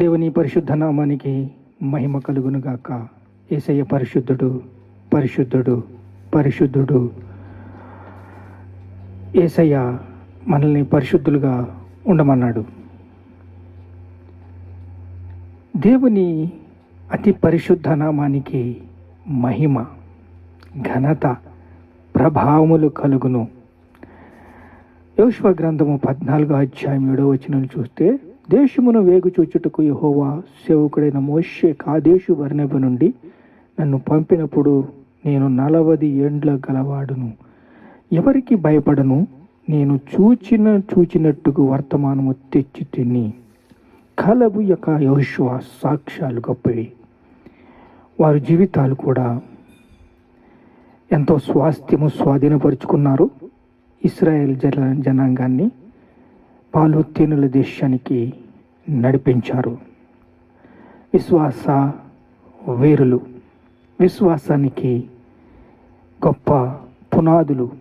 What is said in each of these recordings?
దేవుని పరిశుద్ధ నామానికి మహిమ కలుగునుగాక. ఏసయ్య పరిశుద్ధుడు పరిశుద్ధుడు పరిశుద్ధుడు. ఏసయ్య మనల్ని పరిశుద్ధులుగా ఉండమన్నాడు. దేవుని అతి పరిశుద్ధ నామానికి మహిమ ఘనత ప్రభావములు కలుగును. యోశ్వ గ్రంథము పద్నాలుగో అధ్యాయం ఏడో వచనం చూస్తే దేశమును వేగు చూచుటకు యహోవా సేవకుడైన మోషే కాదేశు వర్ణభ నుండి నన్ను పంపినప్పుడు నేను నలవది ఏండ్ల గలవాడును. ఎవరికి భయపడను? నేను చూచిన చూచినట్టుకు వర్తమానము తెచ్చి తిని కలబు యొక్క యోశ్వ సాక్ష్యాలు గొప్పవి. వారి జీవితాలు కూడా ఎంతో స్వాస్థ్యము స్వాధీనపరుచుకున్నారు. ఇస్రాయేల్ జన జనాంగాన్ని పాలుతీనుల దేశానికి నడిపించారు. విశ్వాస వీరులు విశ్వాసానికి గొప్ప పునాదులు.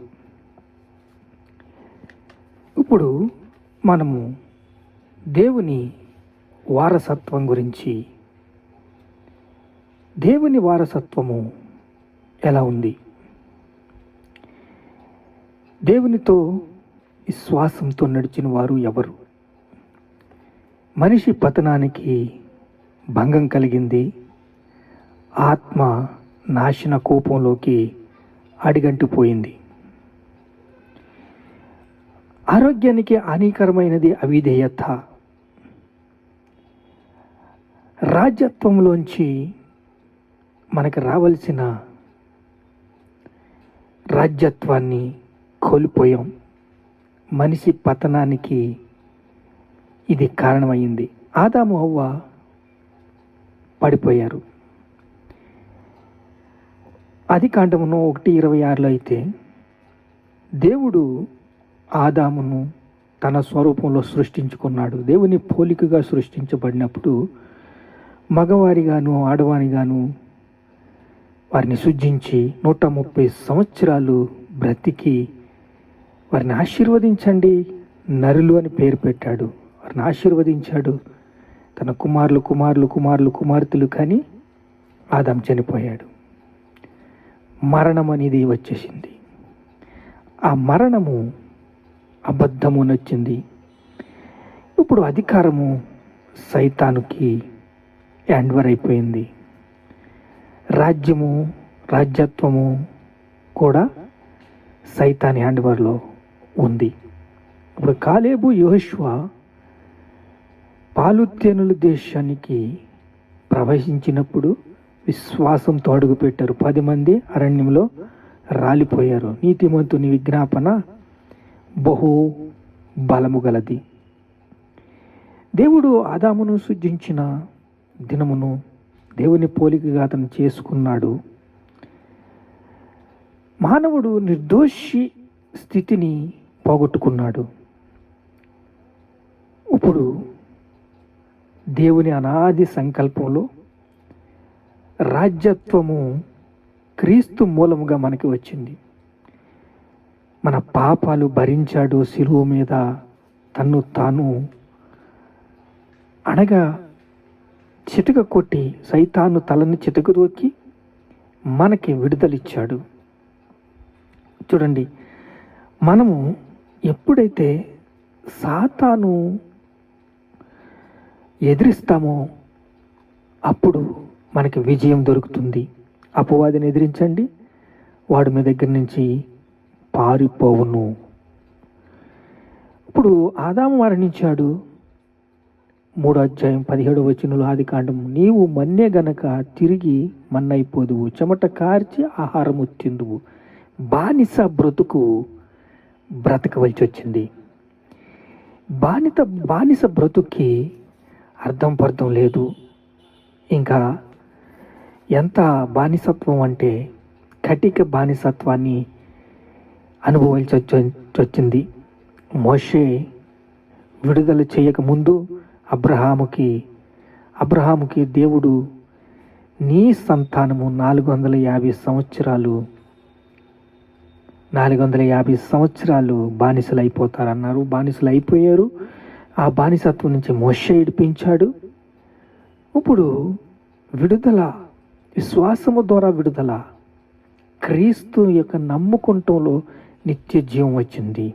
ఇప్పుడు మనము దేవుని వారసత్వం గురించి దేవుని వారసత్వము ఎలా ఉంది? దేవునితో విశ్వాసంతో నడిచిన వారు ఎవరు? మనిషి పతనానికి భంగం కలిగింది. ఆత్మ నాశన కోపంలోకి అడిగంటిపోయింది. ఆరోగ్యానికి హానికరమైనది అవిధేయత. రాజ్యత్వంలోంచి మనకు రావలసిన రాజ్యత్వాన్ని కోల్పోయాం. మనిషి పతనానికి ఇది కారణమైంది. ఆదాము హవ్వ పడిపోయారు. అది కాండమును ఒకటి ఇరవై ఆరులో అయితే దేవుడు ఆదామును తన స్వరూపంలో సృష్టించుకున్నాడు. దేవుని పోలికగా సృష్టించబడినప్పుడు మగవారిగాను ఆడవారిగాను వారిని సృజించి నూట ముప్పై సంవత్సరాలు బ్రతికి వారిని ఆశీర్వదించండి. నరులు అని పేరు పెట్టాడు. వారిని ఆశీర్వదించాడు. తన కుమారులు కుమారులు కుమారులు కుమార్తెలు కానీ ఆదాం చనిపోయాడు. మరణం అనేది వచ్చేసింది. ఆ మరణము అబద్ధము నచ్చింది. ఇప్పుడు అధికారము సైతానుకి హ్యాండ్వర్ అయిపోయింది. రాజ్యము రాజ్యత్వము కూడా సైతాన్ హ్యాండ్వర్లో ఉంది. ఇప్పుడు కాలేబు యోహశ్వ పాలుత్యనుల దేశానికి ప్రవహించినప్పుడు విశ్వాసంతో అడుగుపెట్టారు. పది మంది అరణ్యంలో రాలిపోయారు. నీతిమంతుని విజ్ఞాపన బహు బలము గలది. దేవుడు ఆదామును సృజించిన దినమును దేవుని పోలికగా అతను చేసుకున్నాడు. మానవుడు నిర్దోషి స్థితిని పోగొట్టుకున్నాడు. ఇప్పుడు దేవుని అనాది సంకల్పంలో రాజ్యత్వము క్రీస్తు మూలముగా మనకి వచ్చింది. మన పాపాలు భరించాడు శిలువు మీద తన్ను తాను అనగా చితక కొట్టి సైతాను తలని చితక మనకి విడుదలిచ్చాడు. చూడండి మనము ఎప్పుడైతే సాతాను ఎదిరిస్తామో అప్పుడు మనకి విజయం దొరుకుతుంది. అపవాదిని ఎదిరించండి. వాడు మీ దగ్గర నుంచి పారిపోవును. ఇప్పుడు ఆదాము మరణించాడు. మూడో అధ్యాయం పదిహేడు వచనంలో ఆది కాండము. నీవు మన్నే గనక తిరిగి మన్నైపోదువు. చెమట కార్చి ఆహారము తిందువు. బానిస బ్రతుకు బ్రతకవలసి వచ్చింది బానిత బానిస బ్రతుక్కి అర్థం పర్థం లేదు. ఇంకా ఎంత బానిసత్వం అంటే కటిక బానిసత్వాన్ని అనుభవించి వచ్చింది మోషే విడుదల చేయకముందు అబ్రహాముకి అబ్రహాముకి దేవుడు నీ సంతానము నాలుగు వందల యాభై సంవత్సరాలు నాలుగు వందల యాభై సంవత్సరాలు బానిసలు అయిపోతారన్నారు బానిసలు అయిపోయారు ఆ బానిసత్వం నుంచి మోషే ఇడిపించాడు. ఇప్పుడు విడుదల విశ్వాసము ద్వారా విడుదల క్రీస్తు యొక్క నమ్ముకుంటంలో నిత్య జీవం వచ్చింది.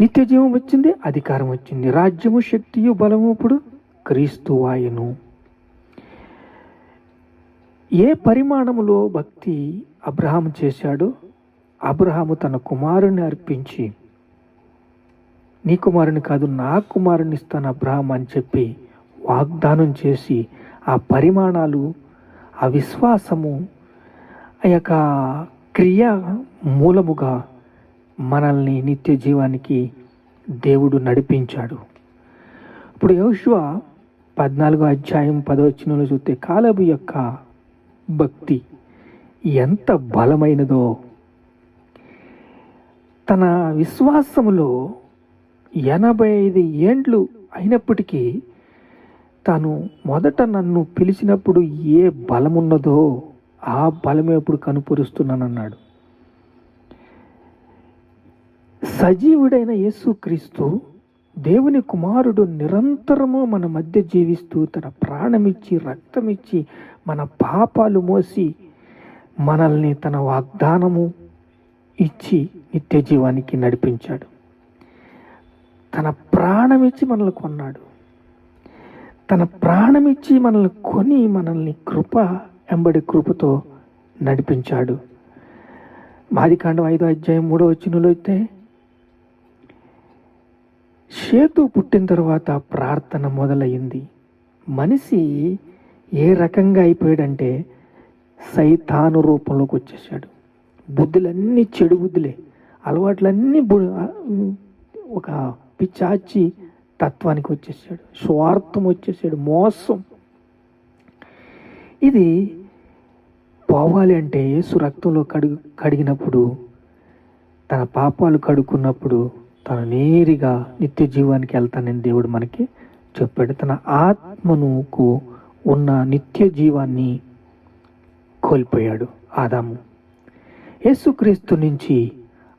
నిత్య జీవం వచ్చింది అధికారం వచ్చింది. రాజ్యము శక్తియు బలము ఇప్పుడు క్రీస్తు వాయును. ఏ పరిమాణములో భక్తి అబ్రహాము చేశాడో అబ్రహాము తన కుమారుని అర్పించి నీ కుమారుని కాదు నా కుమారుని ఇస్తాను అబ్రహాం అని చెప్పి వాగ్దానం చేసి ఆ పరిమాణాలు ఆ విశ్వాసము ఆ యొక్క క్రియ మూలముగా మనల్ని నిత్య జీవానికి దేవుడు నడిపించాడు. ఇప్పుడు యోశువ పద్నాలుగో అధ్యాయం పదవచనంలో చూస్తే కాలబు యొక్క భక్తి ఎంత బలమైనదో. తన విశ్వాసములో ఎనభై ఐదు ఏండ్లు అయినప్పటికీ తాను మొదట నన్ను పిలిచినప్పుడు ఏ బలమున్నదో ఆ బలమే ఇప్పుడు కనుపరుస్తున్నానన్నాడు. సజీవుడైన యేసుక్రీస్తు దేవుని కుమారుడు నిరంతరము మన మధ్య జీవిస్తూ తన ప్రాణమిచ్చి రక్తమిచ్చి మన పాపాలు మోసి మనల్ని తన వాగ్దానము ఇచ్చి నిత్య జీవానికి నడిపించాడు. తన ప్రాణమిచ్చి మనల్ని కొన్నాడు. తన ప్రాణమిచ్చి మనల్ని కొని మనల్ని కృప ఎంబడి కృపతో నడిపించాడు. మాదికాండం ఐదో అధ్యాయం మూడో వచ్చినలో అయితే సేతు పుట్టిన తర్వాత ప్రార్థన మొదలయ్యింది మనిషి ఏ రకంగా అయిపోయాడంటే సైతాను రూపంలోకి వచ్చేసాడు. బుద్ధులన్నీ చెడు బుద్ధులే. అలవాట్లన్నీ బు- ఒక పిచ్చాచి తత్వానికి వచ్చేసాడు. స్వార్థం వచ్చేసాడు. మోసం. ఇది పోవాలి అంటే యేసు రక్తంలో కడుగు కడిగినప్పుడు తన పాపాలు కడుక్కున్నప్పుడు తను నేరుగా నిత్య జీవానికి వెళ్తానని దేవుడు మనకి చెప్పాడు. తన ఆత్మనుకు ఉన్న నిత్య జీవాన్ని కోల్పోయాడు ఆదాము. యేసుక్రీస్తు నుంచి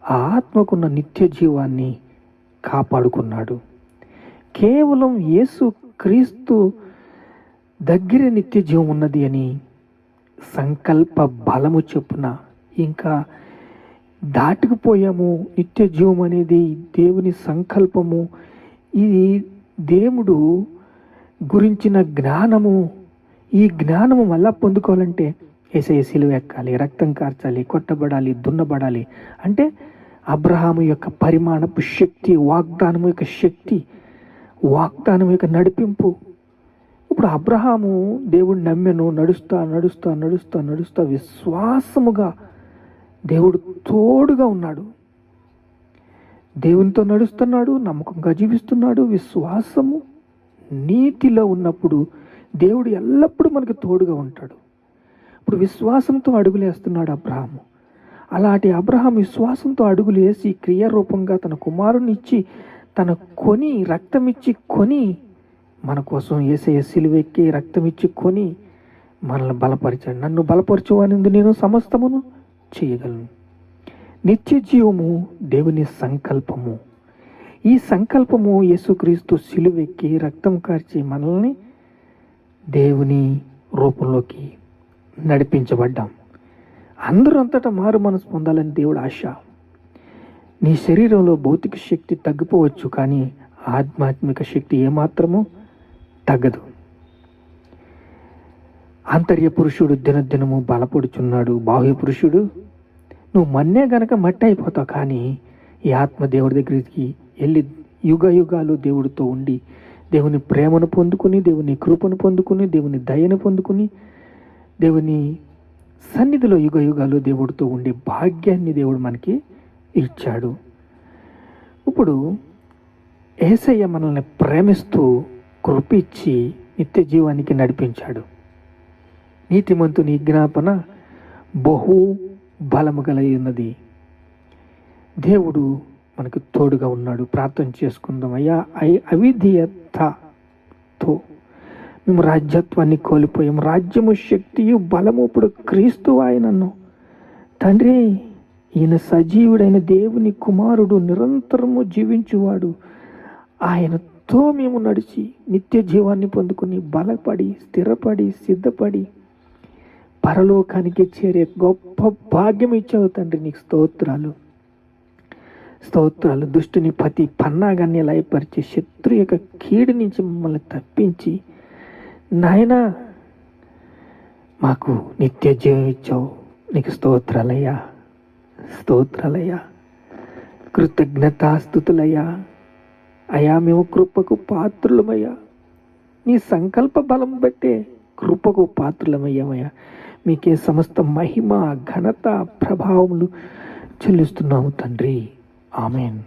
ఆ ఆత్మకున్న నిత్య జీవాన్ని కాపాడుకున్నాడు. కేవలం యేసు క్రీస్తు దగ్గర నిత్య జీవం ఉన్నది అని సంకల్ప బలము చొప్పున ఇంకా దాటుకుపోయాము. నిత్య జీవం అనేది దేవుని సంకల్పము. ఇది దేవుడు గురించిన జ్ఞానము ఈ జ్ఞానము మళ్ళా పొందుకోవాలంటే ఏసఐ సిలువ ఎక్కాలి రక్తం కార్చాలి కొట్టబడాలి దున్నబడాలి. అంటే అబ్రహాము యొక్క పరిమాణపు శక్తి వాగ్దానము యొక్క శక్తి వాగ్దానం యొక్క నడిపింపు. ఇప్పుడు అబ్రహాము దేవుడు నమ్మెను నడుస్తా నడుస్తా నడుస్తా నడుస్తా విశ్వాసముగా దేవుడు తోడుగా ఉన్నాడు. దేవునితో నడుస్తున్నాడు నమ్మకంగా జీవిస్తున్నాడు విశ్వాసము. నీతిలో ఉన్నప్పుడు దేవుడు ఎల్లప్పుడూ మనకు తోడుగా ఉంటాడు. ఇప్పుడు విశ్వాసంతో అడుగులేస్తున్నాడు అబ్రహాము. అలాంటి అబ్రహాం విశ్వాసంతో అడుగులు వేసి క్రియారూపంగా తన కుమారుని ఇచ్చి తన కొని రక్తం ఇచ్చి కొని మన కోసం ఏసయ సిలువెక్కి రక్తం ఇచ్చి కొని మనల్ని బలపరిచాడు. నన్ను బలపరచువానిందు నేను సమస్తమును చేయగలను. నిత్య జీవము దేవుని సంకల్పము. ఈ సంకల్పము యేసుక్రీస్తు సిలువెక్కి రక్తం కార్చి మనల్ని దేవుని రూపంలోకి నడిపించబడ్డాం. అందరూ అంతటా మారు మనసు పొందాలని దేవుడు ఆశ. నీ శరీరంలో భౌతిక శక్తి తగ్గిపోవచ్చు కానీ ఆధ్యాత్మిక శక్తి ఏమాత్రము తగ్గదు. ఆంతర్య పురుషుడు దినదినము బలపడుచున్నాడు. బాహ్య పురుషుడు నువ్వు మన్నే గనక మట్టి అయిపోతావు కానీ ఈ ఆత్మ దేవుడి దగ్గరికి వెళ్ళి యుగ యుగాలు దేవుడితో ఉండి దేవుని ప్రేమను పొందుకుని దేవుని కృపను పొందుకుని దేవుని దయను పొందుకుని దేవుని సన్నిధిలో యుగ యుగాలు దేవుడితో ఉండే భాగ్యాన్ని దేవుడు మనకి ఇచ్చాడు. ఇప్పుడు ఏసయ్య మనల్ని ప్రేమిస్తూ కృపిచ్చి నిత్య జీవానికి నడిపించాడు. నీతిమంతుని జ్ఞాపన బహు బలము కలిగి ఉన్నది దేవుడు మనకు తోడుగా ఉన్నాడు. ప్రార్థన చేసుకుందాం. అయ్యా ఐ- అవిధేయతతో మేము రాజ్యత్వాన్ని కోల్పోయాం రాజ్యము శక్తియు బలము ఇప్పుడు క్రీస్తు ఆయనను తండ్రి ఈయన సజీవుడైన దేవుని కుమారుడు నిరంతరము జీవించువాడు. ఆయనతో మేము నడిచి నిత్య జీవాన్ని పొందుకుని బలపడి స్థిరపడి సిద్ధపడి పరలోకానికి చేరే గొప్ప భాగ్యం ఇచ్చావు తండ్రి. నీకు స్తోత్రాలు. స్తోత్రాలు దుష్టుని పతి పన్నాగాన్ని లయపరిచి శత్రు యొక్క కీడు నుంచి మమ్మల్ని తప్పించి నాయనా మాకు నిత్య జీవం ఇచ్చావు. నీకు స్తోత్రాలయ్యా స్తోత్రాలయ్యా కృతజ్ఞతాస్థుతులయ్యా అయా మేము కృపకు పాత్రులమయ్యా. నీ సంకల్ప బలం బట్టే కృపకు పాత్రులమయ్యామయ్యా. మీకే సమస్త మహిమ ఘనత ప్రభావములు చెల్లిస్తున్నాము తండ్రి. Amen.